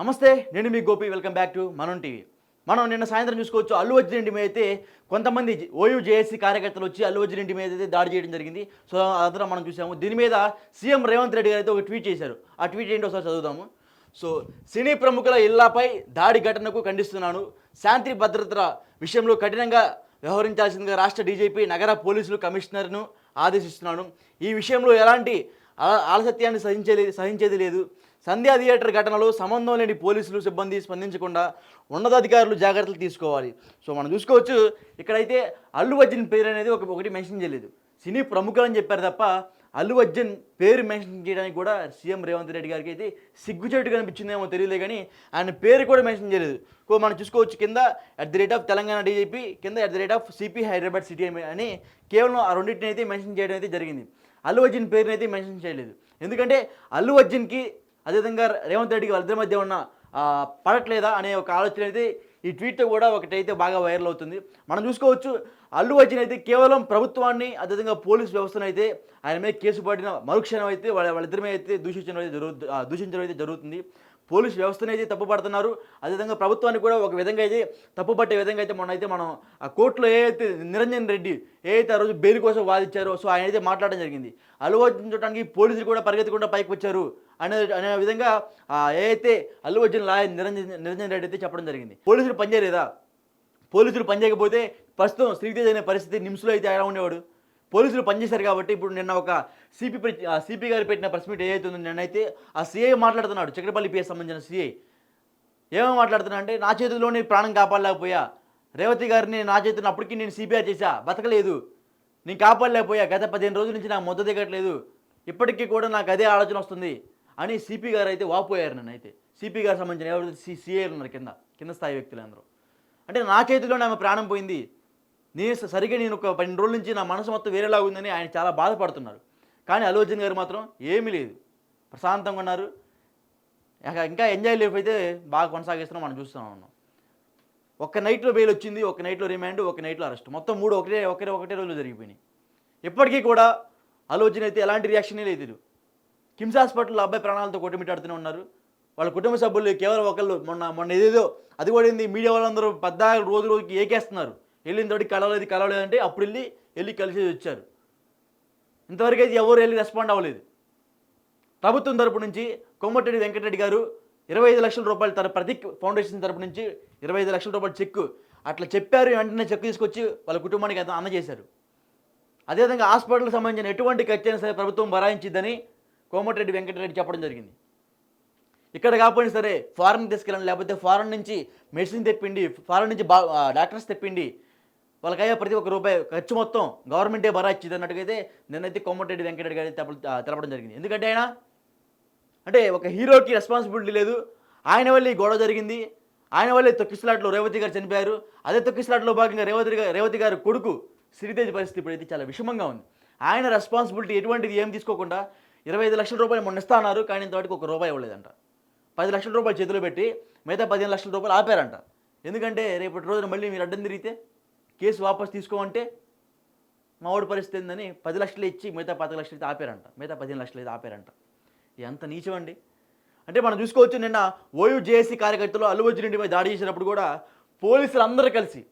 నమస్తే నేను మీ Gopi welcome back to Manam TV. మనం నిన్న సాయంత్రం చూసుకోవచ్చు అల్లు అర్జున్ ఇంటి మీద అయితే కొంతమంది ఓయూ జేఏసీ కార్యకర్తలు వచ్చి అల్లు అర్జున్ ఇంటి మీద అయితే దాడి చేయడం జరిగింది. సో అదంతా మనం చూసాము. దీని మీద సీఎం రేవంత్ రెడ్డి గారు అయితే ఒక ట్వీట్ చేశారు. ఆ ట్వీట్ ఏంటో ఒకసారి చదువుదాము. సో సినీ ప్రముఖుల ఇళ్ళపై దాడి ఘటనకు ఖండిస్తున్నాను. శాంతి భద్రతల విషయంలో కఠినంగా వ్యవహరించాల్సిందిగా రాష్ట్ర డీజీపీ నగర పోలీసులు కమిషనర్ను ఆదేశిస్తున్నాను. ఈ విషయంలో ఎలాంటి ఆలసత్యాన్ని సహించేది సహించేది లేదు. సంధ్యా థియేటర్ ఘటనలో సంబంధం లేని పోలీసులు సిబ్బంది స్పందించకుండా ఉన్నతాధికారులు జాగ్రత్తలు తీసుకోవాలి. సో మనం చూసుకోవచ్చు ఇక్కడైతే అల్లు అర్జున్ పేరు అనేది ఒక ఒకటి మెన్షన్ చేయలేదు. సినీ ప్రముఖులు అని చెప్పారు తప్ప అల్లు అర్జున్ పేరు మెన్షన్ చేయడానికి కూడా సీఎం రేవంత్ రెడ్డి గారికి అయితే సిగ్గుచేటు కనిపించిందేమో తెలియలే కానీ ఆయన పేరు కూడా మెన్షన్ చేయలేదు. సో మనం చూసుకోవచ్చు కింద at the rate of Telangana DGP కింద at the rate of CP Hyderabad city అని కేవలం ఆ రెండింటిని అయితే మెన్షన్ చేయడం అయితే జరిగింది. అల్లు అర్జున్ పేరుని అయితే మెన్షన్ చేయలేదు. ఎందుకంటే అల్లు అర్జున్కి అదేవిధంగా రేవంత్ రెడ్డికి వాళ్ళిద్దరి మధ్య ఉన్న పడట్లేదా అనే ఒక ఆలోచన అయితే ఈ ట్వీట్ కూడా ఒకటైతే బాగా వైరల్ అవుతుంది. మనం చూసుకోవచ్చు అల్లు అర్జున్ అయితే కేవలం ప్రభుత్వాన్ని అదేవిధంగా పోలీస్ వ్యవస్థను అయితే ఆయన మీద కేసు పడిన మరుక్షణం అయితే వాళ్ళ వాళ్ళిద్దరి మీద అయితే దూషించడం అయితే జరుగుతుంది దూషించడం అయితే జరుగుతుంది. పోలీస్ వ్యవస్థను అయితే తప్పుపడుతున్నారు. అదేవిధంగా ప్రభుత్వాన్ని కూడా ఒక విధంగా అయితే తప్పుపట్టే విధంగా అయితే మొన్న అయితే మనం ఆ కోర్టులో ఏ అయితే నిరంజన్ రెడ్డి ఏ అయితే ఆ రోజు బెయిల్ కోసం వాదించారో సో ఆయన అయితే మాట్లాడడం జరిగింది. అల్లు అర్జున్ పోలీసులు కూడా పరిగెత్తకుండా పైకి వచ్చారు. అనే అనే విధంగా ఏ అయితే అల్లు అర్జున్ లాయర్ నిరంజన్ నిరంజన్ రెడ్డి అయితే చెప్పడం జరిగింది. పోలీసులు పనిచేయలేదా? పోలీసులు పనిచేయకపోతే ప్రస్తుతం శ్రీతేజ్ అనే పరిస్థితి నిమ్స్లో అయితే ఎలా ఉండేవాడు? పోలీసులు పనిచేశారు కాబట్టి ఇప్పుడు నిన్న ఒక సిపి సిపి గారు పెట్టిన ప్రెస్ మీట్ ఏదైతే ఉందో నేనైతే ఆ సిఐ మాట్లాడుతున్నాడు చక్రపల్లి పిఎస్ సంబంధించిన సిఐ ఏమో మాట్లాడుతున్నా అంటే నా చేతిలోనే ప్రాణం కాపాడలేకపోయా. రేవతి గారిని నా చేతిని అప్పటికి నేను సిపిఆర్ చేశా బతకలేదు. నేను కాపాడలేకపోయా గత పదిహేను రోజుల నుంచి నాకు మొద్ద దిగట్లేదు. ఇప్పటికీ కూడా నాకు అదే ఆలోచన వస్తుంది అని సిపి గారు అయితే వాపోయారు నన్ను అయితే సిపి గారు సంబంధించిన ఎవరైతే సిఐలు ఉన్నారు కింద కింద స్థాయి వ్యక్తులు అందరూ అంటే నా చేతిలోనే ఆమె ప్రాణం పోయింది. నేను సరిగ్గా నేను ఒక పన్నెండు రోజుల నుంచి నా మనసు మొత్తం వేరేలాగా ఉందని ఆయన చాలా బాధపడుతున్నారు. కానీ అల్లు అర్జున్ గారు మాత్రం ఏమీ లేదు. ప్రశాంతంగా ఉన్నారు. ఇంకా ఎంజాయ్ లైఫ్ అయితే బాగా కొనసాగిస్తున్నాం మనం చూస్తున్నాం ఉన్నాం ఒక నైట్లో బెయిల్ వచ్చింది ఒక నైట్లో రిమాండ్ ఒక నైట్లో అరెస్ట్. మొత్తం మూడు ఒకటే ఒకటే ఒకటే రోజులు జరిగిపోయినాయి. ఇప్పటికీ కూడా ఆలోచన అయితే ఎలాంటి రియాక్షనే లేదు కిమ్స్ హాస్పిటల్లో అబ్బాయి ప్రాణాలతో కొట్టుమిట్టాడుతూనే ఉన్నారు. వాళ్ళ కుటుంబ సభ్యులు కేవలం ఒకళ్ళు మొన్న మొన్న ఏదేదో అది కూడా ఏంది మీడియా వాళ్ళందరూ పెద్ద రోజు రోజుకి ఏకేస్తున్నారు. వెళ్ళిన తోటి కలవలేదు కలవలేదు అంటే అప్పుడు వెళ్ళి వెళ్ళి కలిసి వచ్చారు. ఇంతవరకు అయితే ఎవరు వెళ్ళి రెస్పాండ్ అవ్వలేదు. ప్రభుత్వం తరపు నుంచి కొమ్మటిరెడ్డి వెంకటరెడ్డి గారు ఇరవై ఐదు లక్షల రూపాయలు తన ప్రతీక్ ఫౌండేషన్ తరపు నుంచి ఇరవై ఐదు లక్షల రూపాయలు చెక్కు అట్లా చెప్పారు వెంటనే చెక్ తీసుకొచ్చి వాళ్ళ కుటుంబానికి అంత అందజేశారు అదేవిధంగా హాస్పిటల్కి సంబంధించిన ఎటువంటి ఖర్చు అయినా సరే ప్రభుత్వం భరాయించిద్దని కోమటిరెడ్డి వెంకటరెడ్డి చెప్పడం జరిగింది. ఇక్కడ కాకపోయినా సరే ఫారెన్ తీసుకెళ్ళండి లేకపోతే ఫారెన్ నుంచి మెడిసిన్ తెప్పిండి ఫారెన్ నుంచి డాక్టర్స్ తెప్పిండి వాళ్ళకయ్యా ప్రతి ఒక్క రూపాయి ఖర్చు మొత్తం గవర్నమెంటే బరా ఇచ్చింది అన్నట్టుగైతే నిన్నైతే కోమటిరెడ్డి వెంకటరెడ్డి గారు తెలపడం జరిగింది. ఎందుకంటే ఆయన అంటే ఒక హీరోకి రెస్పాన్సిబిలిటీ లేదు. ఆయన వల్ల ఈ గొడవ జరిగింది. ఆయన వల్లే తొక్కిసలాట్లో రేవతి గారు చనిపోయారు. అదే తొక్కిసలాట్లో భాగంగా రేవతి గారు రేవతి గారు కొడుకు సిరితేజ్ పరిస్థితి ఇప్పుడైతే చాలా విషమంగా ఉంది. ఆయన రెస్పాన్సిబిలిటీ ఎటువంటిది ఏం తీసుకోకుండా ఇరవై ఐదు లక్షల రూపాయలు మొన్న ఇస్తా అన్నారు కానీ ఇంతవరకు ఒక రూపాయి ఇవ్వలేదంట. పది లక్షల రూపాయలు చేతిలో పెట్టి మిగతా పదిహేను లక్షల రూపాయలు ఆపారంట. ఎందుకంటే రేపటి రోజున మళ్ళీ మీరు అడ్డం తిరిగితే కేసు వాపస్ తీసుకోమంటే మావాడి పరిస్థితి ఏందని పది లక్షలు ఇచ్చి మిగతా పది లక్షలు అయితే ఆపారంట. మిగతా పదిహేను లక్షలు అయితే ఆపారంట ఎంత నీచమండి? అంటే మనం చూసుకోవచ్చు నిన్న ఓయూ జేఏసీ కార్యకర్తలు అల్లు అర్జున్ మీద దాడి చేసినప్పుడు కూడా పోలీసులు అందరూ కలిసి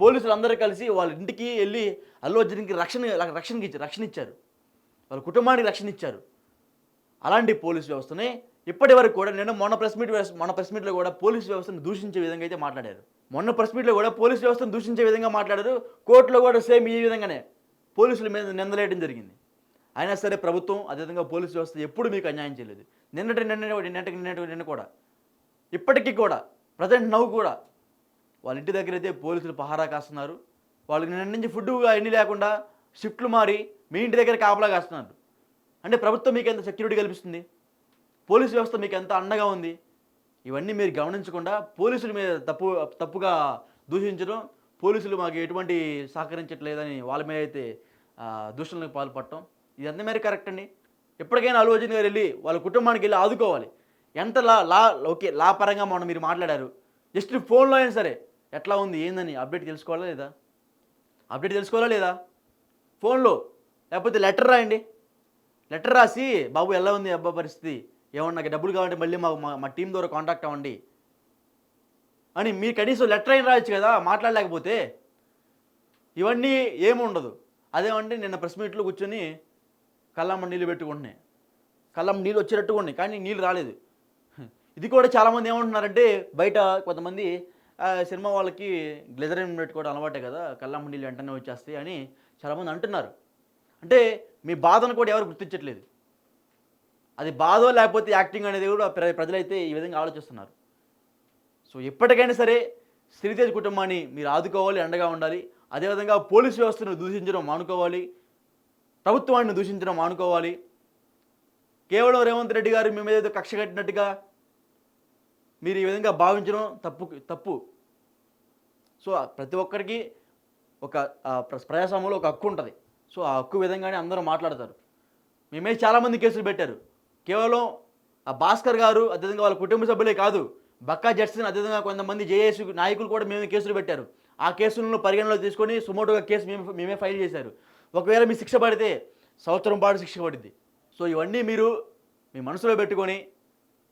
పోలీసులు అందరూ కలిసి వాళ్ళ ఇంటికి వెళ్ళి అల్లు అర్జున్కి రక్షణ రక్షణకి ఇచ్చారు రక్షణ ఇచ్చారు. వాళ్ళ కుటుంబానికి రక్షణ ఇచ్చారు. అలాంటి పోలీస్ వ్యవస్థని ఇప్పటి వరకు కూడా నేను మొన్న ప్రెస్ మీట్ మొన్న ప్రెస్ మీట్లో కూడా పోలీస్ వ్యవస్థను దూషించే విధంగా అయితే మాట్లాడారు. మొన్న ప్రెస్ మీట్లో కూడా పోలీస్ వ్యవస్థను దూషించే విధంగా మాట్లాడారు. కోర్టులో కూడా సేమ్ ఈ విధంగానే పోలీసుల మీద నిందలేయడం జరిగింది. అయినా సరే ప్రభుత్వం అదేవిధంగా పోలీస్ వ్యవస్థ ఎప్పుడు మీకు అన్యాయం చేయలేదు. నిన్నటి నిన్న నిన్నటి నిన్నటి నిన్న కూడా. ఇప్పటికీ కూడా ప్రజెంట్ నవ్వు కూడా వాళ్ళ ఇంటి దగ్గర అయితే పోలీసులు పహారా కాస్తున్నారు. వాళ్ళకి నిన్న నుంచి ఫుడ్ ఎన్ని లేకుండా షిఫ్ట్లు మారి మీ ఇంటి దగ్గర కాపలా కాస్తున్నారు. అంటే ప్రభుత్వం మీకు ఎంత సెక్యూరిటీ కల్పిస్తుంది? పోలీస్ వ్యవస్థ మీకు ఎంత అండగా ఉంది? ఇవన్నీ మీరు గమనించకుండా పోలీసుల మీద తప్పు తప్పుగా దూషించడం పోలీసులు మాకు ఎటువంటి సహకరించట్లేదని వాళ్ళ మీద అయితే దూషణలకు పాల్పడటం ఎంత మేర కరెక్ట్ అండి? ఎప్పటికైనా అల్లు అర్జున్ గారు వెళ్ళి వాళ్ళ కుటుంబానికి వెళ్ళి ఆదుకోవాలి. ఎంత లా లా ఓకే లా పరంగా మనం మీరు మాట్లాడారు. జస్ట్ ఫోన్లో అయినా సరే ఎట్లా ఉంది ఏందని అప్డేట్ తెలుసుకోవాలా లేదా? అప్డేట్ తెలుసుకోవాలా లేదా? ఫోన్లో లేకపోతే లెటర్ రాయండి. లెటర్ రాసి బాబు ఎలా ఉంది అబ్బా పరిస్థితి? ఏమన్నా నాకు డబ్బులు కావాలంటే మళ్ళీ మా మా- మా టీం ద్వారా కాంటాక్ట్ అవ్వండి. అని మీరు కనీసం లెటర్ అయిన రాయొచ్చు కదా మాట్లాడలేకపోతే ఇవన్నీ ఏముండదు అదేమంటే నిన్న ప్రెస్ మీట్లో కూర్చొని కళ్ళమ్మ నీళ్ళు పెట్టుకుంటున్నాయి. కళ్ళమ్మ నీళ్ళు వచ్చేటట్టుకోండి కానీ నీళ్ళు రాలేదు. ఇది కూడా చాలామంది ఏమంటున్నారంటే బయట కొంతమంది సినిమా వాళ్ళకి గ్లెజర్ పెట్టుకోవడం అలవాటే కదా కళ్ళమ్మ నీళ్ళు వెంటనే వచ్చేస్తాయి అని చాలామంది అంటున్నారు. అంటే మీ బాధను కూడా ఎవరు గుర్తించట్లేదు. అది బాధో లేకపోతే యాక్టింగ్ అనేది కూడా ప్ర- ప్రజలైతే ఈ విధంగా ఆలోచిస్తున్నారు. సో ఎప్పటికైనా సరే శ్రీతేజ్ కుటుంబాన్ని మీరు ఆదుకోవాలి అండగా ఉండాలి. అదేవిధంగా పోలీస్ వ్యవస్థను దూషించడం మానుకోవాలి. ప్రభుత్వాన్ని దూషించడం మానుకోవాలి. కేవలం రేవంత్ రెడ్డి గారు మీ మీద ఏదో కక్ష కట్టినట్టుగా మీరు ఈ విధంగా భావించడం తప్పు తప్పు. సో ప్రతి ఒక్కరికి ఒక ప్ర- ప్రజాస్వామ్యంలో ఒక హక్కు ఉంటుంది. సో ఆ హక్కు విధంగానే అందరూ మాట్లాడతారు. మేమే చాలామంది కేసులు పెట్టారు. కేవలం ఆ భాస్కర్ గారు అదేవిధంగా వాళ్ళ కుటుంబ సభ్యులే కాదు బక్కా జడ్సన్ అదేవిధంగా కొంతమంది జేఏసీ నాయకులు కూడా మేమే కేసులు పెట్టారు. ఆ కేసులను పరిగణలో తీసుకొని సుమోటోగా కేసు మేము మేమే ఫైల్ చేశారు. ఒకవేళ మీ శిక్ష పడితే సంవత్సరం పాటు శిక్ష పడింది సో ఇవన్నీ మీరు మీ మనసులో పెట్టుకొని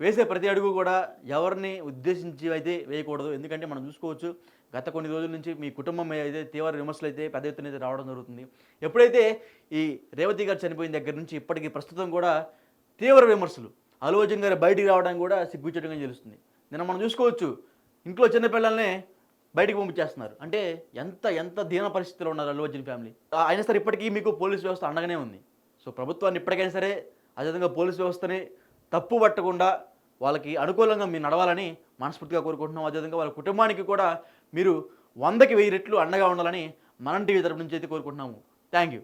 వేసే ప్రతి అడుగు కూడా ఎవరిని ఉద్దేశించి అయితే వేయకూడదు. ఎందుకంటే మనం చూసుకోవచ్చు గత కొన్ని రోజుల నుంచి మీ కుటుంబం అయితే తీవ్ర విమర్శలు అయితే పెద్ద ఎత్తున అయితే రావడం జరుగుతుంది. ఎప్పుడైతే ఈ రేవతి గారు చనిపోయిన దగ్గర నుంచి ఇప్పటికీ ప్రస్తుతం కూడా తీవ్ర విమర్శలు. అల్లు అర్జున్ గారు బయటికి రావడానికి కూడా సిగ్గుచ్చటంగా తెలుస్తుంది నిన్న మనం చూసుకోవచ్చు ఇంట్లో చిన్నపిల్లల్ని బయటికి పంపించేస్తున్నారు. అంటే ఎంత ఎంత దీన పరిస్థితిలో ఉన్నారు అల్లు అర్జున్ ఫ్యామిలీ? అయినా సరే ఇప్పటికీ మీకు పోలీస్ వ్యవస్థ అండగానే ఉంది. సో ప్రభుత్వాన్ని ఇప్పటికైనా సరే అదేవిధంగా పోలీస్ వ్యవస్థని తప్పు పట్టకుండా వాళ్ళకి అనుకూలంగా మీరు నడవాలని మనస్ఫూర్తిగా కోరుకుంటున్నాం. అదేవిధంగా వాళ్ళ కుటుంబానికి కూడా మీరు వందకి వెయ్యి రెట్లు అండగా ఉండాలని మనం టీవీ తరపు నుంచి అయితే కోరుకుంటున్నాము. Thank you